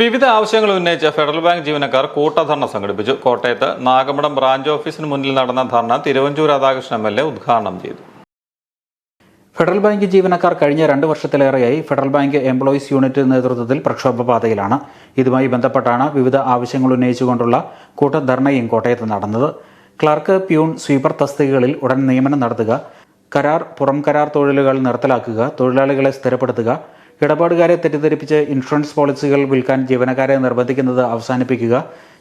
വിവിധ ആവശ്യങ്ങൾ ഉന്നയിച്ച് ഫെഡറൽ ബാങ്ക് ജീവനക്കാർ കൂട്ടധർണ സംഘടിപ്പിച്ചു. കോട്ടയത്ത് നാഗമ്പടം ബ്രാഞ്ച് ഓഫീസിന് മുന്നിൽ നടന്ന ധർണ Thiruvanchoor Radhakrishnan M L A ഉദ്ഘാടനം ചെയ്തു. ഫെഡറൽ ബാങ്ക് ജീവനക്കാർ കഴിഞ്ഞ രണ്ട് വർഷത്തിലേറെയായി ഫെഡറൽ ബാങ്ക് എംപ്ലോയീസ് യൂണിറ്റ് നേതൃത്വത്തിൽ പ്രക്ഷോഭ പാതയിലാണ് ഇതുമായി ബന്ധപ്പെട്ടാണ് വിവിധ ആവശ്യങ്ങൾ ഉന്നയിച്ചുകൊണ്ടുള്ള കൂട്ടധർണയും കോട്ടയത്ത് നടന്നത്. ക്ലർക്ക് പ്യൂൺ സ്വീപ്പർ തസ്തികകളിൽ ഉടൻ നിയമനം നടത്തുക കരാർ പുറം കരാർ തൊഴിലുകൾ നിർത്തലാക്കുക തൊഴിലാളികളെ സ്ഥിരപ്പെടുത്തുക ഇടപാടുകാരെ തെറ്റിദ്ധരിപ്പിച്ച് ഇൻഷുറൻസ് പോളിസികൾ വിൽക്കാൻ ജീവനക്കാരെ നിർബന്ധിക്കുന്നത് അവസാനിപ്പിക്കുക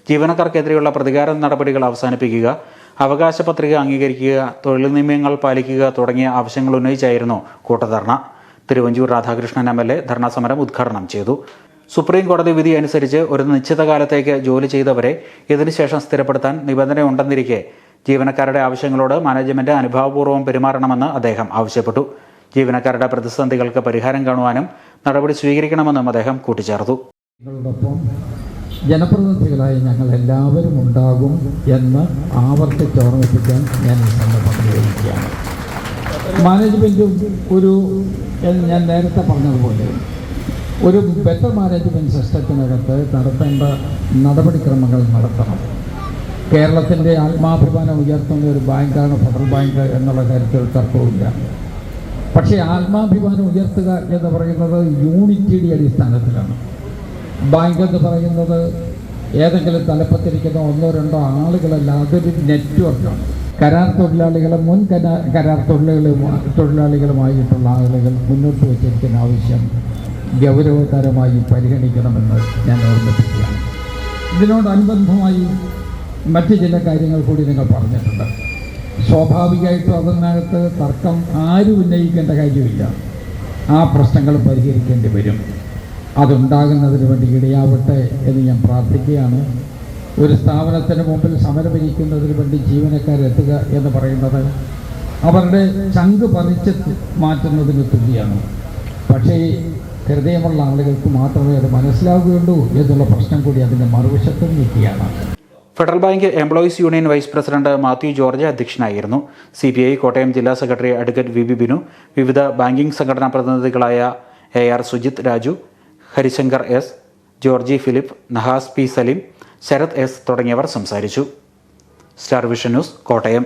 ജീവനക്കാർക്കെതിരെയുള്ള പ്രതികാര നടപടികൾ അവസാനിപ്പിക്കുക അവകാശ പത്രിക അംഗീകരിക്കുക തൊഴിൽ നിയമങ്ങൾ പാലിക്കുക തുടങ്ങിയ ആവശ്യങ്ങൾ ഉന്നയിച്ചായിരുന്നു കൂട്ടധർണ. Thiruvanchoor Radhakrishnan M L A dharna സമരം ഉദ്ഘാടനം ചെയ്തു. സുപ്രീം കോടതി വിധി അനുസരിച്ച് ഒരു നിശ്ചിത കാലത്തേക്ക് ജോലി ചെയ്തവരെ ഇതിനുശേഷം സ്ഥിരപ്പെടുത്താൻ നിബന്ധന ഉണ്ടെന്നിരിക്കെ ജീവനക്കാരുടെ ആവശ്യങ്ങളോട് മാനേജ്മെന്റ് അനുഭാവപൂർവം പെരുമാറണമെന്ന് അദ്ദേഹം ആവശ്യപ്പെട്ടു. ജീവനക്കാരുടെ പ്രതിസന്ധികൾക്ക് പരിഹാരം കാണുവാനും നടപടി സ്വീകരിക്കണമെന്നും അദ്ദേഹം കൂട്ടിച്ചേർത്തു. ജനപ്രതിനിധികളായി ഞങ്ങൾ എല്ലാവരും ഉണ്ടാകും എന്ന് ആവർത്തിച്ച് ഓർമ്മിപ്പിക്കാൻ ഞാൻ ഈ സന്ദർഭത്തിൽ ഉപയോഗിക്കുകയാണ് മാനേജ്മെന്റും ഒരു ഞാൻ നേരത്തെ പറഞ്ഞതുപോലെ ഒരു ബെറ്റർ മാനേജ്മെന്റ് സിസ്റ്റത്തിനകത്ത് നടത്തേണ്ട നടപടിക്രമങ്ങൾ നടത്തണം. കേരളത്തിന്റെ ആത്മാഭിമാനം ഉയർത്തുന്ന ഒരു ബാങ്കാണ് ഫെഡറൽ ബാങ്ക് എന്നുള്ള കാര്യത്തിൽ തർക്കവുമില്ല. പക്ഷേ ആത്മാഭിമാനം ഉയർത്തുക എന്ന് പറയുന്നത് യൂണിറ്റിയുടെ അടിസ്ഥാനത്തിലാണ്. ബാങ്ക് എന്ന് പറയുന്നത് ഏതെങ്കിലും തലപ്പത്തിരിക്കുന്ന ഒന്നോ രണ്ടോ ആളുകളല്ല അതൊരു നെറ്റ്വർക്കാണ്. കരാർ തൊഴിലാളികളും മുൻ കരാ കരാർ തൊഴിലുകളുമായി തൊഴിലാളികളുമായിട്ടുള്ള ആളുകൾ മുന്നോട്ട് വച്ചിരിക്കുന്ന ആവശ്യം ഗൗരവതരമായി പരിഗണിക്കണമെന്ന് ഞാൻ ഓർമ്മിപ്പിക്കുകയാണ്. ഇതിനോടനുബന്ധമായി മറ്റ് ചില കാര്യങ്ങൾ കൂടി നിങ്ങൾ പറഞ്ഞിട്ടുണ്ട്. സ്വാഭാവികമായിട്ടും അതിനകത്ത് തർക്കം ആരും ഉന്നയിക്കേണ്ട കാര്യമില്ല. ആ പ്രശ്നങ്ങൾ പരിഹരിക്കേണ്ടി വരും. അതുണ്ടാകുന്നതിന് വേണ്ടി ഇടയാവട്ടെ എന്ന് ഞാൻ പ്രാർത്ഥിക്കുകയാണ്. ഒരു സ്ഥാപനത്തിന് മുമ്പിൽ സമരമിരിക്കുന്നതിന് വേണ്ടി ജീവനക്കാരെത്തുക എന്ന് പറയുന്നത് അവരുടെ ചങ്ക് പറിച്ച് മാറ്റുന്നതിന് തുല്യമാണ്. പക്ഷേ ഹൃദയമുള്ള ആളുകൾക്ക് മാത്രമേ അത് മനസ്സിലാവുകയുള്ളൂ എന്നുള്ള പ്രശ്നം കൂടി അതിന്റെ മറുവശത്തും നിൽക്കുകയാണ്. Federal bank employees union vice president Mathew George അധ്യക്ഷനായിരുന്നു. സി പി ഐ കോട്ടയം ജില്ലാ secretary advocate V B Binu വിവിധ ബാങ്കിംഗ് സംഘടനാ പ്രതിനിധികളായ A R Sujith Raju Harishankar S Georgie Philip Nahas P Saleem Sarath S തുടങ്ങിയവർ സംസാരിച്ചു. Star vision news Kottayam.